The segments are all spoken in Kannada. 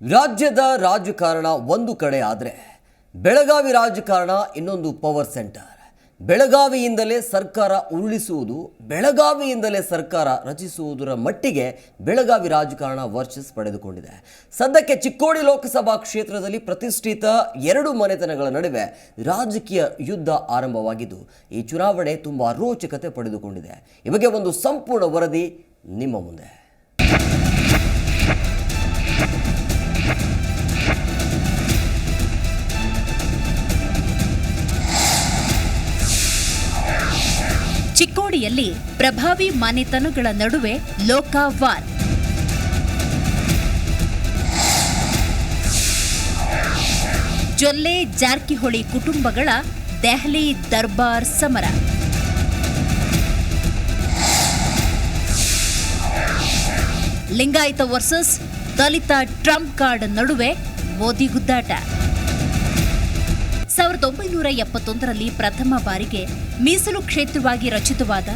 ರಾಜ್ಯದ ರಾಜಕಾರಣ ಒಂದು ಕಡೆ ಆದರೆ ಬೆಳಗಾವಿ ರಾಜಕಾರಣ ಇನ್ನೊಂದು ಪವರ್ ಸೆಂಟರ್ ಬೆಳಗಾವಿಯಿಂದಲೇ ಸರ್ಕಾರ ಉರುಳಿಸುವುದು, ಬೆಳಗಾವಿಯಿಂದಲೇ ಸರ್ಕಾರ ರಚಿಸುವುದರ ಮಟ್ಟಿಗೆ ಬೆಳಗಾವಿ ರಾಜಕಾರಣ ವರ್ಚಸ್ ಪಡೆದುಕೊಂಡಿದೆ. ಸದ್ಯಕ್ಕೆ ಚಿಕ್ಕೋಡಿ ಲೋಕಸಭಾ ಕ್ಷೇತ್ರದಲ್ಲಿ ಪ್ರತಿಷ್ಠಿತ ಎರಡು ಮನೆತನಗಳ ನಡುವೆ ರಾಜಕೀಯ ಯುದ್ಧ ಆರಂಭವಾಗಿದ್ದು, ಈ ಚುನಾವಣೆ ತುಂಬ ರೋಚಕತೆ ಪಡೆದುಕೊಂಡಿದೆ. ಈ ಒಂದು ಸಂಪೂರ್ಣ ವರದಿ ನಿಮ್ಮ ಮುಂದೆ. ಚಿಕ್ಕೋಡಿಯಲ್ಲಿ ಪ್ರಭಾವಿ ಮನೆತನಗಳ ನಡುವೆ ಲೋಕಾವಾರ್. ಜೊಲ್ಲೆ ಜಾರಕಿಹೊಳಿ ಕುಟುಂಬಗಳ ದೆಹಲಿ ದರ್ಬಾರ್ ಸಮರ. Lingayat versus Dalit trump card ನಡುವೆ ಮೋದಿ ಗುದ್ದಾಟ. ಸಾವಿರದ ಒಂಬೈನೂರ ಎಪ್ಪತ್ತೊಂದರಲ್ಲಿ ಪ್ರಥಮ ಬಾರಿಗೆ ಮೀಸಲು ಕ್ಷೇತ್ರವಾಗಿ ರಚಿತವಾದ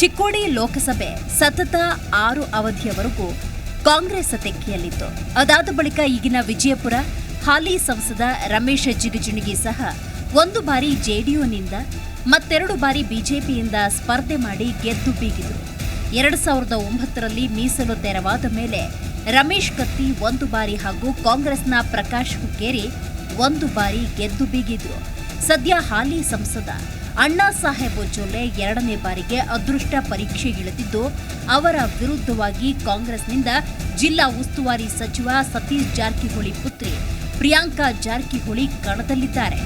ಚಿಕ್ಕೋಡಿ ಲೋಕಸಭೆ ಸತತ ಆರು ಅವಧಿಯವರೆಗೂ ಕಾಂಗ್ರೆಸ್ ತೆಕ್ಕೆಯಲ್ಲಿತ್ತು ಅದಾದ ಬಳಿಕ ಈಗಿನ ವಿಜಯಪುರ, ಹಾಲಿ ಸಂಸದ ರಮೇಶ್ ಜಿಗಜಿಣಗಿ ಸಹ ಒಂದು ಬಾರಿ ಜೆಡಿಯುನಿಂದ, ಮತ್ತೆರಡು ಬಾರಿ ಬಿಜೆಪಿಯಿಂದ ಸ್ಪರ್ಧೆ ಮಾಡಿ ಗೆದ್ದು ಬೀಗಿದರು. ಎರಡು ಸಾವಿರದ ಒಂಬತ್ತರಲ್ಲಿ ಮೀಸಲು ತೆರವಾದ ಮೇಲೆ ರಮೇಶ್ ಕತ್ತಿ ಒಂದು ಬಾರಿ ಹಾಗೂ ಕಾಂಗ್ರೆಸ್ನ ಪ್ರಕಾಶ್ ಹುಕ್ಕೇರಿ ಒಂದು ಬಾರಿ ಗೆದ್ದು ಬೀಗಿದ್ರು. ಸದ್ಯ ಹಾಲಿ ಸಂಸದ ಅಣ್ಣಾ ಸಾಹೇಬ್ ಜೊಲ್ಲೆ ಎರಡನೇ ಬಾರಿಗೆ ಅದೃಷ್ಟ ಪರೀಕ್ಷೆ ಇಳಿದಿದ್ದು, ಅವರ ವಿರುದ್ಧವಾಗಿ ಕಾಂಗ್ರೆಸ್ನಿಂದ ಜಿಲ್ಲಾ ಉಸ್ತುವಾರಿ ಸಚಿವ ಸತೀಶ್ ಜಾರಕಿಹೊಳಿ ಪುತ್ರಿ ಪ್ರಿಯಾಂಕಾ ಜಾರಕಿಹೊಳಿ ಕಣದಲ್ಲಿದ್ದಾರೆ.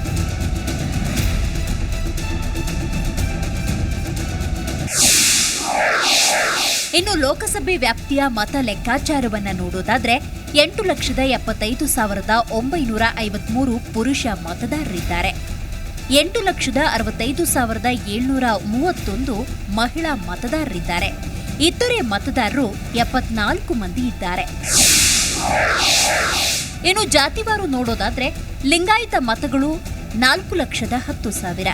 ಇನ್ನು ಲೋಕಸಭೆ ವ್ಯಾಪ್ತಿಯ ಮತ ಲೆಕ್ಕಾಚಾರವನ್ನ ನೋಡೋದಾದ್ರೆ ಎಂಟು ಲಕ್ಷದ ಎಪ್ಪತ್ತೈದು ಸಾವಿರದ ಒಂಬೈನೂರ ಐವತ್ಮೂರು ಪುರುಷ ಮತದಾರರಿದ್ದಾರೆ. ಎಂಟು ಲಕ್ಷದ ಅರವತ್ತೈದು ಸಾವಿರದ ಏಳ್ನೂರ ಮೂವತ್ತೊಂದು ಮಹಿಳಾ ಮತದಾರರಿದ್ದಾರೆ. ಇತರೆ ಮತದಾರರು ಎಪ್ಪತ್ನಾಲ್ಕು ಮಂದಿ ಇದ್ದಾರೆ. ಇನ್ನು ಜಾತಿವಾರು ನೋಡೋದಾದ್ರೆ ಲಿಂಗಾಯತ ಮತಗಳು ನಾಲ್ಕು ಲಕ್ಷದ ಹತ್ತು ಸಾವಿರ.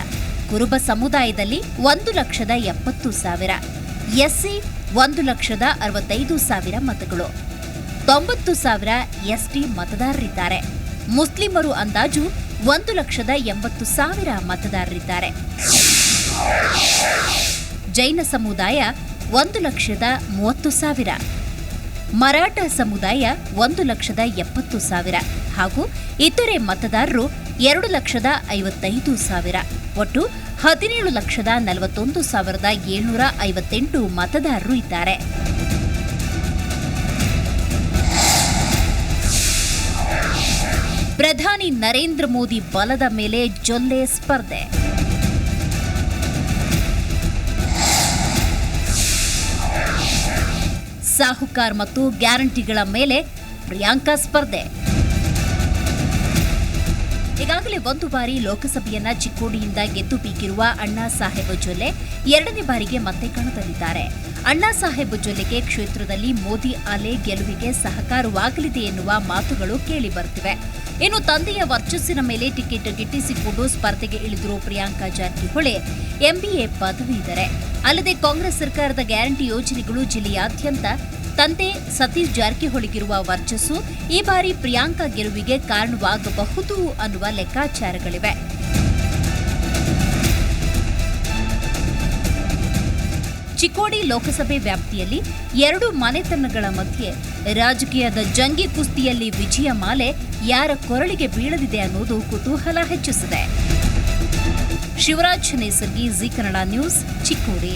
ಕುರುಬ ಸಮುದಾಯದಲ್ಲಿ ಒಂದು ಲಕ್ಷದ ಎಪ್ಪತ್ತು ಸಾವಿರ. ಎಸ್ಸಿ ಒಂದು ಲಕ್ಷದ ಅರವತ್ತೈದು ಸಾವಿರ ಮತಗಳು. ತೊಂಬತ್ತು ಸಾವಿರ ಎಸ್ಟಿ ಮತದಾರರಿದ್ದಾರೆ. ಮುಸ್ಲಿಮರು ಅಂದಾಜು ಒಂದು ಲಕ್ಷದ ಎಂಬತ್ತು ಸಾವಿರ ಮತದಾರರಿದ್ದಾರೆ. ಜೈನ ಸಮುದಾಯ ಒಂದು ಲಕ್ಷದ ಮೂವತ್ತು ಸಾವಿರ. ಮರಾಠ ಸಮುದಾಯ ಒಂದು ಲಕ್ಷದ ಎಪ್ಪತ್ತು ಸಾವಿರ ಹಾಗೂ ಇತರೆ ಮತದಾರರು ಎರಡು ಲಕ್ಷದ ಐವತ್ತೈದು ಸಾವಿರ. ಒಟ್ಟು ಹದಿನೇಳು ಲಕ್ಷದ ನಲವತ್ತೊಂದು ಸಾವಿರದ ಏಳ್ನೂರ ಐವತ್ತೆಂಟು ಮತದಾರರು ಇದ್ದಾರೆ. ಪ್ರಧಾನಿ ನರೇಂದ್ರ ಮೋದಿ ಬಲದ ಮೇಲೆ ಜೊಲ್ಲೆ ಸ್ಪರ್ಧೆ. ಸಾಹುಕಾರ್ ಮತ್ತು ಗ್ಯಾರಂಟಿಗಳ ಮೇಲೆ ಪ್ರಿಯಾಂಕಾ ಸ್ಪರ್ಧೆ. ಈಗಾಗಲೇ ಒಂದು ಬಾರಿ ಲೋಕಸಭೆಯನ್ನ ಚಿಕ್ಕೋಡಿಯಿಂದ ಗೆದ್ದು ಬೀಗಿರುವ ಅಣ್ಣಾ ಸಾಹೇಬ್ ಜೊಲ್ಲೆ ಎರಡನೇ ಬಾರಿಗೆ ಮತ್ತೆ ಕಣದಲ್ಲಿದ್ದಾರೆ. ಅಣ್ಣಾ ಸಾಹೇಬ್ ಜೊಲ್ಲೆಗೆ ಕ್ಷೇತ್ರದಲ್ಲಿ ಮೋದಿ ಅಲೆ ಗೆಲುವಿಗೆ ಸಹಕಾರವಾಗಲಿದೆ ಎನ್ನುವ ಮಾತುಗಳು ಕೇಳಿ ಬರುತ್ತಿವೆ ಇನ್ನು ತಂದೆಯ ವರ್ಚಸ್ಸಿನ ಮೇಲೆ ಟಿಕೆಟ್ ಗಿಟ್ಟಿಸಿಕೊಂಡು ಸ್ಪರ್ಧೆಗೆ ಇಳಿದಿರುವ ಪ್ರಿಯಾಂಕಾ ಜಾರಕಿಹೊಳಿ ಎಂಬಿಎ ಪದವಿ ಇದ್ದರೆ. ಅಲ್ಲದೆ ಕಾಂಗ್ರೆಸ್ ಸರ್ಕಾರದ ಗ್ಯಾರಂಟಿ ಯೋಜನೆಗಳು ಜಿಲ್ಲೆಯಾದ್ಯಂತ ತಂದೆ ಸತೀಶ್ ಜಾರಕಿಹೊಳಿಗಿರುವ ವರ್ಚಸ್ಸು ಈ ಬಾರಿ ಪ್ರಿಯಾಂಕಾ ಗೆಲುವಿಗೆ ಕಾರಣವಾಗಬಹುದು ಅನ್ನುವ ಲೆಕ್ಕಾಚಾರಗಳಿವೆ. ಚಿಕ್ಕೋಡಿ ಲೋಕಸಭೆ ವ್ಯಾಪ್ತಿಯಲ್ಲಿ ಎರಡು ಮನೆತನಗಳ ಮಧ್ಯೆ ರಾಜಕೀಯದ ಜಂಗಿ ಕುಸ್ತಿಯಲ್ಲಿ ವಿಜಯ ಮಾಲೆ ಯಾರ ಕೊರಳಿಗೆ ಬೀಳಲಿದೆ ಅನ್ನೋದು ಕುತೂಹಲ ಹೆಚ್ಚಿಸಿದೆ. Shivraj, Nesargi, G Kannada news, Chikkodi.